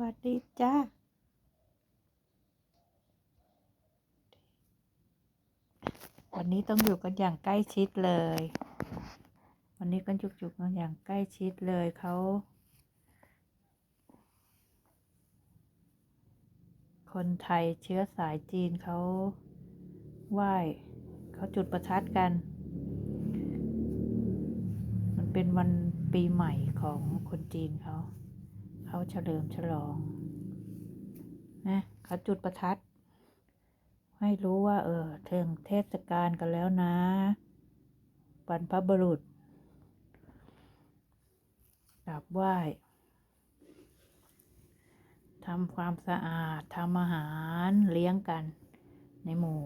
วัสดีจ้าวันนี้ต้องอยู่กันอย่างใกล้ชิดเลย วันนี้ก็จุกๆกันอย่างใกล้ชิดเลยเขาคนไทยเชื้อสายจีนเขาไหว้เขาจุดประทัดกัน มันเป็นวันปีใหม่ของคนจีนเขา เขาเฉลิมฉลองนะเขาจุดประทัด ให้รู้ว่า เออถึงเทศกาลกันแล้วนะบรรพบุรุษกราบไหว้ทำความสะอาดทำอาหารเลี้ยงกัน ในหมู่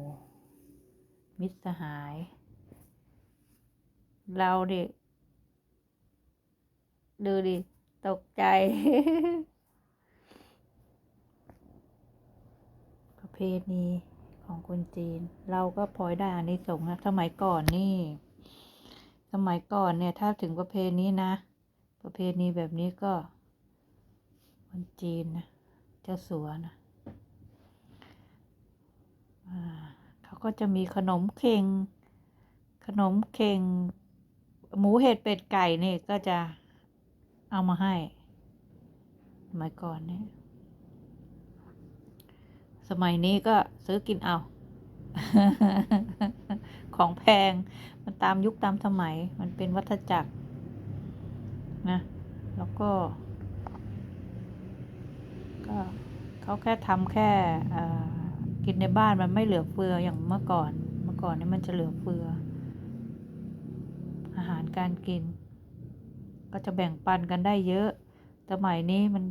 มิตรสหาย เราเด็กดูดิ ตกใจ ประเพณีของคนจีน เราก็พลอยได้อานิสงส์นะสมัยก่อนนี่ สมัยก่อนเนี่ยถ้าถึงประเพณีนะ ประเพณีแบบนี้ก็คนจีนนะเจ้าสัวนะเขาก็จะมีขนมเค็ง ขนมเค็ง หมูเห็ดเป็ดไก่นี่ก็จะ เอามาให้สมัยก่อนเนี่ยสมัยนี้ก็ซื้อกินเอา ของแพงมันตามยุคตามสมัย มันเป็นวัฏจักรนะ แล้วก็ ก็เขาแค่ทำแค่อ่ากินในบ้านมันไม่เหลือเฟืออย่างเมื่อก่อน เมื่อก่อนนี่มันจะเหลือเฟือ อาหารการกิน ก็จะแบ่งปันกันได้เยอะ สมัยนี้มัน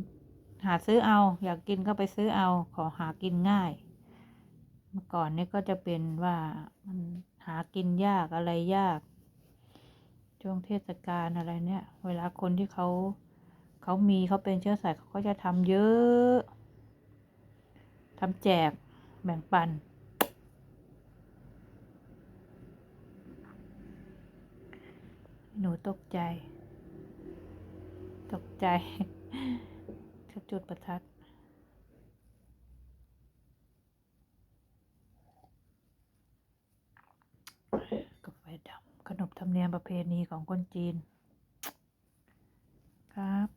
หาซื้อเอา อยากกินก็ไปซื้อเอา ขอหากินง่าย เมื่อก่อนนี่ก็จะเป็นว่ามันหากินยากอะไรยาก ช่วงเทศกาลอะไรเนี่ย เวลาคนที่เขาเขามีเขาเป็นเชื้อสายเขาก็จะทำเยอะทำแจกแบ่งปันหนูตกใจ ตกใจจุดประทัดกาแฟดำขนบธรรมเนียมประเพณีของคนจีน ครับ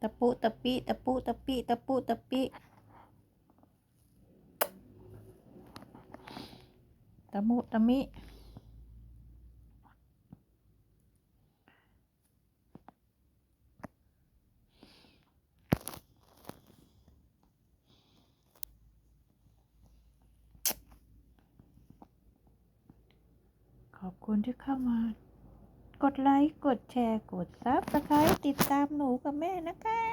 ตะปุตะปิตะปุตะปิตะปุตะปิตะมุตะมิ ขอบคุณที่เข้ามา กดไลค์ กดแชร์ กดซับสไครต์ติดตามหนูกับแม่นะคะ